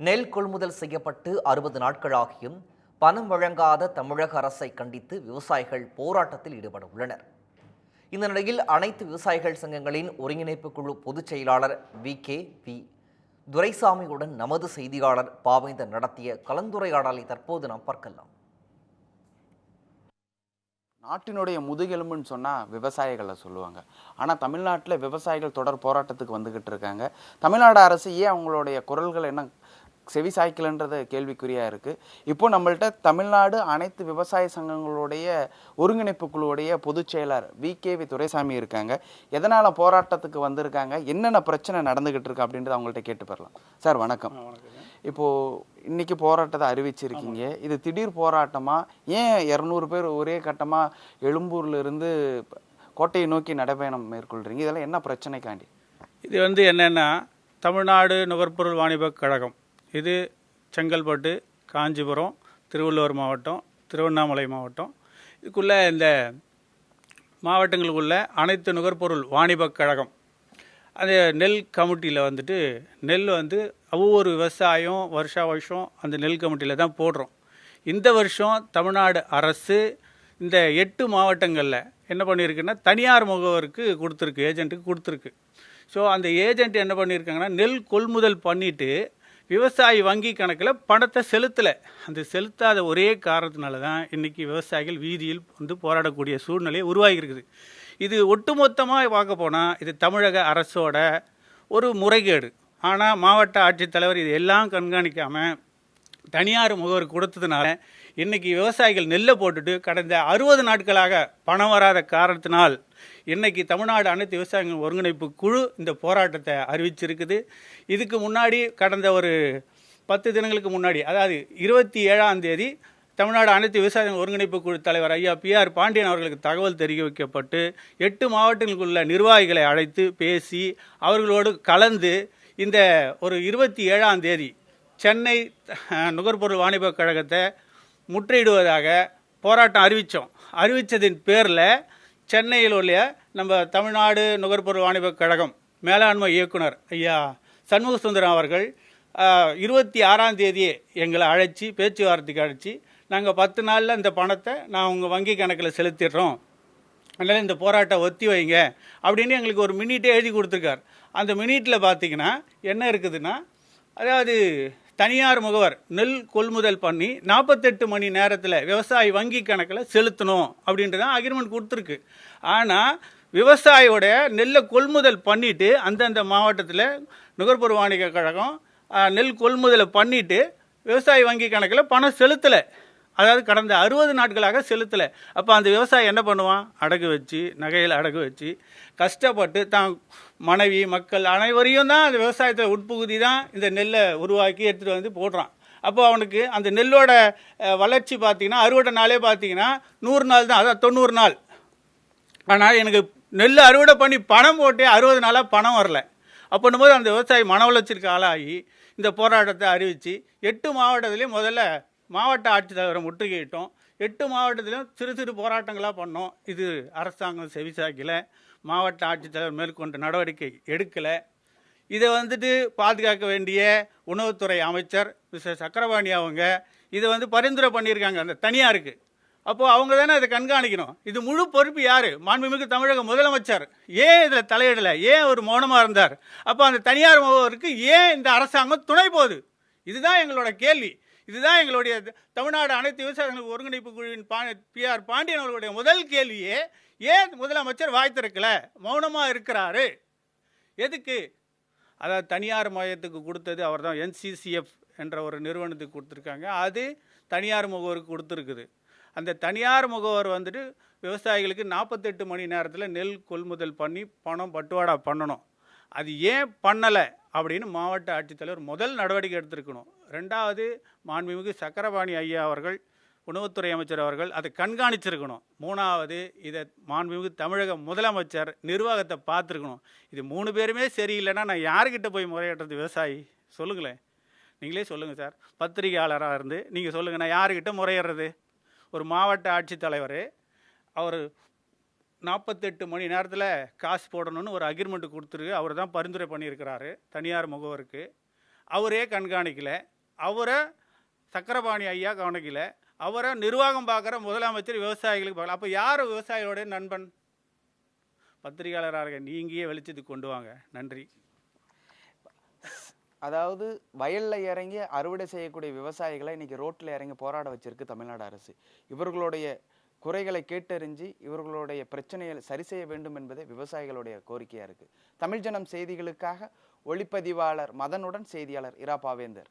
நெல் கொள்முதல் செய்யப்பட்டு அறுபது நாட்களாகியும் பணம் வழங்காத தமிழக அரசை கண்டித்து விவசாயிகள் போராட்டத்தில் ஈடுபட உள்ளனர். இந்த நிலையில் அனைத்து விவசாயிகள் சங்கங்களின் ஒருங்கிணைப்பு குழு பொதுச் செயலாளர் வி. கே. வி. துரைசாமியுடன் நமது செய்தியாளர் பாவேந்தர் நடத்திய கலந்துரையாடலை தற்போது நாம் பார்க்கலாம். நாட்டினுடைய முதுகெலும்புன்னு சொன்னால் விவசாயிகளை சொல்லுவாங்க. ஆனால் தமிழ்நாட்டில் விவசாயிகள் தொடர் போராட்டத்துக்கு வந்துக்கிட்டு இருக்காங்க. தமிழ்நாடு அரசு ஏன் அவங்களுடைய குரல்கள் என்ன செவி சாய்க்கலன்றது கேள்விக்குறியாக இருக்குது இப்போ நம்மள்ட்ட தமிழ்நாடு அனைத்து விவசாய சங்கங்களுடைய ஒருங்கிணைப்பு குழுவுடைய பொதுச் செயலர் வி. கே. வி. துரைசாமி இருக்காங்க. எதனால் போராட்டத்துக்கு வந்திருக்காங்க? என்னென்ன பிரச்சனை நடந்துக்கிட்டு இருக்கு அப்படின்றத அவங்கள்ட்ட கேட்டு பெறலாம் சார் வணக்கம். இப்போது இன்னைக்கு போராட்டத்தை அறிவிச்சிருக்கீங்க. இது திடீர் போராட்டமா? ஏன் இரநூறு பேர் ஒரே கட்டமாக எழும்பூர்ல இருந்து கோட்டையை நோக்கி நடைபயணம் மேற்கொள்றீங்க? இதெல்லாம் என்ன பிரச்சனைக்காண்டி? இது வந்து என்னென்னா தமிழ்நாடு நுகர்பொருள் வாணிபக் கழகம். இது செங்கல்பட்டு காஞ்சிபுரம் திருவள்ளூர் மாவட்டம் திருவண்ணாமலை மாவட்டம். இதுக்குள்ளே இந்த மாவட்டங்களுக்குள்ள அனைத்து நுகர்பொருள் வாணிபக் கழகம். அந்த நெல் கமிட்டியில் வந்துட்டு நெல் வந்து ஒவ்வொரு விவசாயம் வருஷா வருஷம் அந்த நெல் கமிட்டியில் தான் போடுறோம். இந்த வருஷம் தமிழ்நாடு அரசு இந்த எட்டு மாவட்டங்களில் என்ன பண்ணியிருக்குன்னா தனியார் முகவருக்கு கொடுத்துருக்கு ஏஜென்ட்டுக்கு கொடுத்துருக்கு. ஸோ அந்த ஏஜென்ட் என்ன பண்ணியிருக்காங்கன்னா நெல் கொள்முதல் பண்ணிவிட்டு விவசாயி வங்கி கணக்கில் பணத்தை செலுத்தலை. அந்த செலுத்தாத ஒரே காரணத்தினால தான் இன்றைக்கி விவசாயிகள் வீதியில் வந்து போராடக்கூடிய சூழ்நிலை உருவாகி இருக்குது இது ஒட்டுமொத்தமாக பார்க்க போனால் இது தமிழக அரசோட ஒரு முறைகேடு. ஆனால் மாவட்ட ஆட்சித்தலைவர் இது எல்லாம் கண்காணிக்காமல் தனியார் முகவர் கொடுத்ததுனால இன்னைக்கு விவசாயிகள் நெல்லை போட்டுட்டு கடந்த அறுபது நாட்களாக பணம் வராத காரணத்தினால் இன்னைக்கு தமிழ்நாடு அனைத்து விவசாயிகள் ஒருங்கிணைப்பு குழு இந்த போராட்டத்தை அறிவிச்சிருக்குது. இதுக்கு முன்னாடி கடந்த ஒரு பத்து தினங்களுக்கு முன்னாடி அதாவது இருபத்தி ஏழாம் தேதி தமிழ்நாடு அனைத்து விவசாயிகள் ஒருங்கிணைப்பு குழு தலைவர் ஐயா பிஆர் பாண்டியன் அவர்களுக்கு தகவல் தெரிவிக்கப்பட்டு எட்டு மாவட்டங்களுக்குள்ள நிர்வாகிகளை அழைத்து பேசி அவர்களோடு கலந்து இந்த ஒரு இருபத்தி ஏழாம் தேதி சென்னை நுகர்பொருள் வாணிபக் கழகத்தை முற்றையிடுவதாக போராட்டம் அறிவித்தோம் அறிவித்ததின் பேரில் சென்னையில் உள்ள நம்ம தமிழ்நாடு நுகர்பொருள் வாணிபக் கழகம் மேலாண்மை இயக்குனர் ஐயா சண்முக சுந்தரம் அவர்கள் இருபத்தி ஆறாம் தேதியே எங்களை அழைச்சி பேச்சுவார்த்தைக்கு அழைச்சி நாங்கள் பத்து நாளில் இந்த பணத்தை நான் உங்கள் வங்கி கணக்கில் செலுத்திடுறோம். அதனால் இந்த போராட்டம் ஒத்தி வைங்க அப்படின்னு எங்களுக்கு ஒரு மினிட்டே எழுதி கொடுத்துருக்கார். அந்த மினிட்டில் பார்த்தீங்கன்னா என்ன இருக்குதுன்னா அதாவது தனியார் முகவர் நெல் கொள்முதல் பண்ணி நாற்பத்தெட்டு மணி நேரத்தில் விவசாயி வங்கி கணக்கில் செலுத்தணும் அப்படின்ட்டு தான் அக்ரிமெண்ட் கொடுத்துருக்கு. ஆனால் விவசாயியோட நெல்லை கொள்முதல் பண்ணிவிட்டு அந்தந்த மாவட்டத்தில் நுகர்பொருள் வாணிக கழகம் நெல் கொள்முதலை பண்ணிவிட்டு விவசாயி வங்கி கணக்கில் பணம் செலுத்தலை. அதாவது கடந்த அறுபது நாட்களாக செலுத்தலை. அப்போ அந்த விவசாயி என்ன பண்ணுவான்? அடகு வச்சு நகையில் அடகு வச்சு கஷ்டப்பட்டு தான் மனைவி மக்கள் அனைவரையும் தான் அந்த விவசாயத்தில் உட்புகுதி தான் இந்த நெல்லை உருவாக்கி எடுத்துகிட்டு வந்து போடுறான். அப்போ அவனுக்கு அந்த நெல்லோட வளர்ச்சி பார்த்தீங்கன்னா அறுவடை நாளே பார்த்தீங்கன்னா நூறு நாள் தான் அதான் தொண்ணூறு நாள். ஆனால் எனக்கு நெல் அறுவடை பண்ணி பணம் போட்டே அறுபது நாளாக பணம் வரல. அப்படின்னும் போது அந்த விவசாயி மன வளர்ச்சிக்கு ஆளாகி இந்த போராட்டத்தை அறிவித்து எட்டு மாவட்டத்துலேயும் முதல்ல மாவட்ட ஆட்சித்தலைவரை முற்றுகையிட்டோம். எட்டு மாவட்டத்திலும் சிறு சிறு போராட்டங்களாக பண்ணோம். இது அரசாங்கம் செவிசாக்கல மாவட்ட ஆட்சித்தலைவர் மேற்கொண்ட நடவடிக்கை எடுக்கலை. இதை வந்துட்டு பாதுகாக்க வேண்டிய உணவுத்துறை அமைச்சர் மிஸ்டர் சக்கரபாணி அவங்க இதை வந்து பரிந்துரை பண்ணியிருக்காங்க. அந்த தனியாருக்கு. அப்போது அவங்க தானே அதை கண்காணிக்கணும். இது முழு பொறுப்பு யார்? மாண்புமிகு தமிழக முதலமைச்சர். ஏன் இதில் தலையிடலை? ஏன் ஒரு மௌனமாக இருந்தார்? அப்போ அந்த தனியார் முகவருக்கு ஏன் இந்த அரசாங்கம் துணை போகுது? இதுதான் எங்களோட கேள்வி. இதுதான் எங்களுடைய தமிழ்நாடு அனைத்து விவசாயிகள் ஒருங்கிணைப்பு குழுவின் பா பிஆர் பாண்டியன் அவர்களுடைய முதல் கேள்வியே ஏன் முதலமைச்சர் வாய் திறக்கல மௌனமாக இருக்கிறாரு. எதுக்கு? அதாவது தனியார் மையத்துக்கு கொடுத்தது அவர் தான் என்சிசிஎஃப் என்ற ஒரு நிறுவனத்துக்கு கொடுத்துருக்காங்க. அது தனியார் முகவருக்கு கொடுத்துருக்குது. அந்த தனியார் முகவர் வந்துட்டு விவசாயிகளுக்கு நாற்பத்தெட்டு மணி நேரத்தில் நெல் கொள்முதல் பண்ணி பணம் பட்டுவாடா பண்ணணும். அது ஏன் பண்ணலை அப்படின்னு மாவட்ட ஆட்சித்தலைவர் முதல் நடவடிக்கை எடுத்திருக்கணும். ரெண்டாவது மாண்புமிகு சக்கரபாணி ஐயா அவர்கள் உணவுத்துறை அமைச்சர் அவர்கள் அதை கண்காணிச்சிருக்கணும். மூணாவது இதை மாண்புமிகு தமிழக முதலமைச்சர் நிர்வாகத்தை பார்த்துருக்கணும். இது மூணு பேருமே சரியில்லைன்னா நான் யாருக்கிட்ட போய் முறையிடுறது விவசாயி? சொல்லுங்களேன். நீங்களே சொல்லுங்கள் சார். பத்திரிகையாளராக இருந்து நீங்கள் சொல்லுங்கள் நான் யாருக்கிட்ட முறையிடுறது? ஒரு மாவட்ட ஆட்சித்தலைவர் அவர் நாற்பத்தெட்டு மணி நேரத்தில் காசு போடணும்னு ஒரு அக்ரிமெண்ட் கொடுத்துருக்கு அவர் தான் பரிந்துரை பண்ணியிருக்கிறாரு தனியார் முகவருக்கு. அவரே கண்காணிக்கலை. அவரை சக்கரபாணி ஐயா கவனிக்கலை. அவரை நிர்வாகம் பார்க்குற முதலமைச்சர் விவசாயிகளுக்கு பார்க்கல அப்போ யார் விவசாயிகளுடைய நண்பன்? பத்திரிகையாளராக நீங்கியே வெளிச்சத்துக்கு கொண்டு வாங்க. நன்றி. அதாவது வயல்ல இறங்கி அறுவடை செய்யக்கூடிய விவசாயிகளை இன்றைக்கி ரோட்டில் இறங்கி போராட வச்சிருக்கு தமிழ்நாடு அரசு. இவர்களுடைய குறைகளை கேட்டறிஞ்சு இவர்களுடைய பிரச்சனைகளை சரி செய்ய வேண்டும் என்பதே விவசாயிகளுடைய கோரிக்கையாக இருக்கு. தமிழ் ஜனம் செய்திகளுக்காக ஒளிப்பதிவாளர் மதனுடன் செய்தியாளர் இரா பாவேந்தர்.